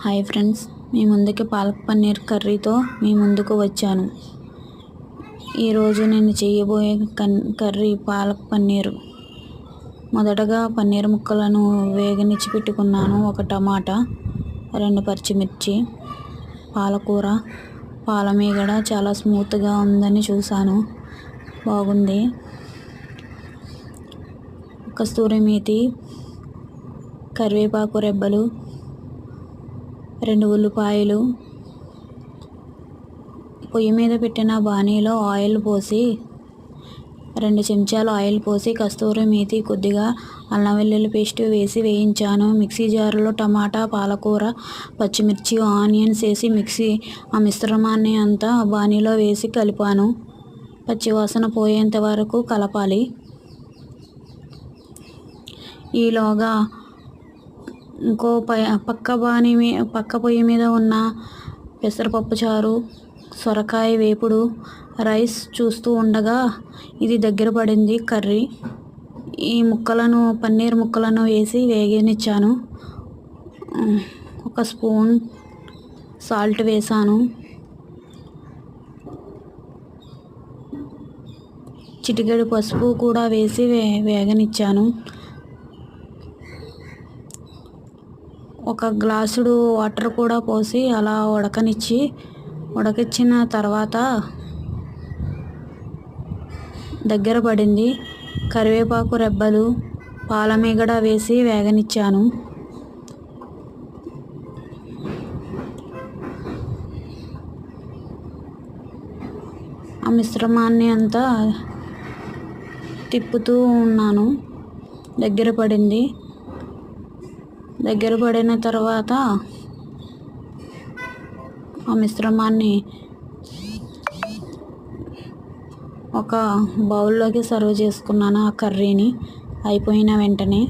Hi friends మీ ముందుకి పాలక్ పన్నీర్ కర్రీతో మీ ముందుకు వచ్చాను. ఈరోజు నేను చేయబోయే కన్ కర్రీ పాలక్ పన్నీరు. మొదటగా పన్నీర్ ముక్కలను వేగనిచ్చి పెట్టుకున్నాను. ఒక టమాటా రెండు పచ్చిమిర్చి పాలకూర పాలమీగడ చాలా స్మూత్గా ఉందని చూశాను. బాగుంది. కస్తూరి మేతి కరివేపాకు రెబ్బలు రెండు ఉల్లిపాయలు పొయ్యి మీద పెట్టిన బాణీలో ఆయిల్ పోసి రెండు చెంచాలు ఆయిల్ పోసి కస్తూరి మేతి కొద్దిగా అల్లం వెల్లుల్లి పేస్ట్ వేసి వేయించాను. మిక్సీ జార్లో టమాటా పాలకూర పచ్చిమిర్చి ఆనియన్స్ వేసి మిక్సీ ఆ మిశ్రమాన్ని అంతా బాణీలో వేసి కలిపాను. పచ్చివాసన పోయేంత వరకు కలపాలి. ఈలోగా ఇంకో పై పక్క బాణి మీ పక్క పొయ్యి మీద ఉన్న పెసరపప్పు చారు సొరకాయ వేపుడు రైస్ చూస్తూ ఉండగా ఇది దగ్గర పడింది కర్రీ. ఈ ముక్కలను పన్నీర్ ముక్కలను వేసి వేగనిచ్చాను. ఒక స్పూన్ సాల్ట్ వేసాను. చిటికెడు పసుపు కూడా వేసి వే వేగనిచ్చాను. ఒక గ్లాసుడు వాటర్ కూడా పోసి అలా ఉడకనిచ్చి ఉడకిచ్చిన తర్వాత దగ్గర పడింది. కరివేపాకు రెబ్బలు పాలమీగడ వేసి వేగనిచ్చాను. ఆ మిశ్రమాన్ని అంతా తిప్పుతూ ఉన్నాను. దగ్గర పడింది. దగ్గర పడిన తర్వాత ఆ మిశ్రమాన్ని ఒక బౌల్లోకి సర్వ్ చేసుకున్నాను ఆ కర్రీని. అయిపోయిన వెంటనే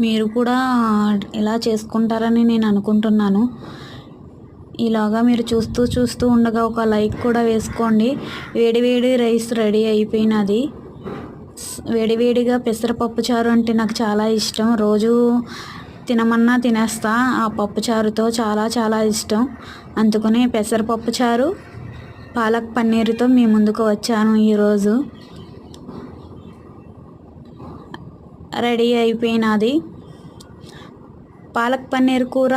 మీరు కూడా ఇలా చేసుకుంటారని నేను అనుకుంటున్నాను. ఇలాగా మీరు చూస్తూ చూస్తూ ఉండగా ఒక లైక్ కూడా వేసుకోండి. వేడివేడి రైస్ రెడీ అయిపోయినది. వేడివేడిగా పెసరపప్పు చారు అంటే నాకు చాలా ఇష్టం. రోజు తినమన్నా తినేస్తా. ఆ పప్పు చారుతో చాలా చాలా ఇష్టం. అందుకనే పెసరపప్పు చారు పాలక్ పన్నీరుతో మీ ముందుకు వచ్చాను ఈరోజు. రెడీ అయిపోయినది. పాలక్ పన్నీర్ కూర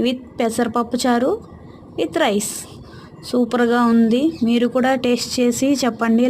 విత్ పెసరపప్పు చారు విత్ రైస్. సూపర్గా ఉంది. మీరు కూడా టేస్ట్ చేసి చెప్పండి.